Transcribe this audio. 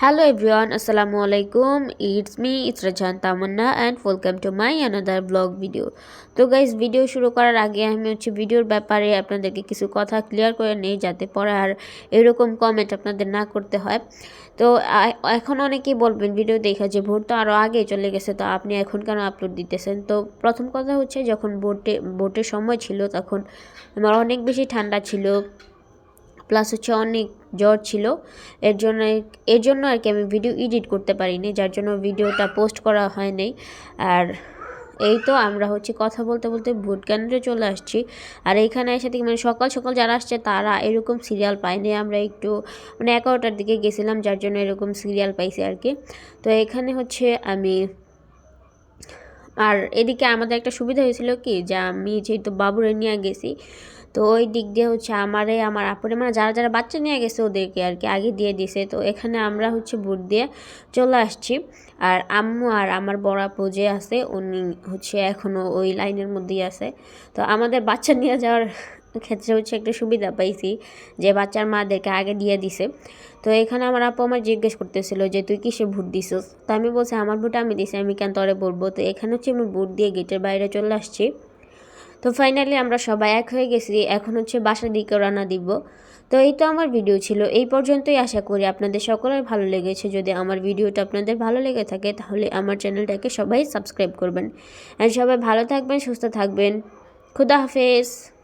Hello everyone, Assalamu alaikum. It's me, it's Rajan Tamanna and welcome to my another vlog video. তো guys video শুরু করার আগে আমি হচ্ছে ভিডিওর ব্যাপারে আপনাদেরকে কিছু কথা ক্লিয়ার করে নেই যাতে পরে আর এরকম কমেন্ট আপনাদের না করতে হয় তো এখন অনেকেই বলবেন ভিডিও দেখা যে ভোট তো আরও আগে চলে গেছে তো আপনি এখন কেন আপলোড দিতেছেন তো প্রথম কথা হচ্ছে যখন ভোটে ভোটের সময় ছিল তখন আমার অনেক বেশি ঠান্ডা ছিল প্লাস হচ্ছে অনেক জ্বর ছিল। এর জন্য এর জন্য আর কি আমি ভিডিও এডিট করতে পারিনি, যার জন্য ভিডিওটা পোস্ট করা হয় নাই। আর এই তো আমরা হচ্ছে কথা বলতে বলতে ভোট কেন্দ্রে চলে আসছি। আর এইখানে এসে থেকে মানে সকাল সকাল যারা আসছে তারা এরকম সিরিয়াল পায়নি। আমরা একটু মানে এগারোটার দিকে গেছিলাম, যার জন্য এরকম সিরিয়াল পাইছি আর কি। তো এখানে হচ্ছে আমি আর এদিকে আমাদের একটা সুবিধা হয়েছিল কি যে আমি যেহেতু বাবুরে নিয়ে গেছি, তো ওই দিক দিয়ে হচ্ছে আমারে, আমার আপুরে মানে যারা যারা বাচ্চা নিয়ে গেছে ওদেরকে আর কি আগে দিয়ে দিছে। তো এখানে আমরা হচ্ছে বুট দিয়ে চলে আসছি। আর আম্মু আর আমার বড় আপু যে আছে, উনি হচ্ছে এখনও ওই লাইনের মধ্যেই আছে। তো আমাদের বাচ্চা নিয়ে যাওয়ার ক্ষেত্রে হচ্ছে একটা সুবিধা পাইছি যে বাচ্চার মাদেরকে আগে দিয়ে দিছে। তো এখানে আমার আপু আমার জিজ্ঞেস করতেছিল যে, তুই কিসে ভোট দিছিস? তো আমি বলছি, আমার ভোট আমি দিছি, আমি কেন তরে বলব? তো এখানে হচ্ছে আমি ভোট দিয়ে গেটের বাইরে চলে আসছি। তো ফাইনালি আমরা সবাই এক হয়ে গেছি, এখন হচ্ছে বাসার দিকে রানা দিব। তো এই তো আমার ভিডিও ছিল, এই পর্যন্তই আশা করি আপনাদের সকলের ভালো লেগেছে। যদি আমার ভিডিওটা আপনাদের ভালো লেগে থাকে, তাহলে আমার চ্যানেলটাকে সবাই সাবস্ক্রাইব করবেন। আর সবাই ভালো থাকবেন, সুস্থ থাকবেন। খুদা হাফেজ।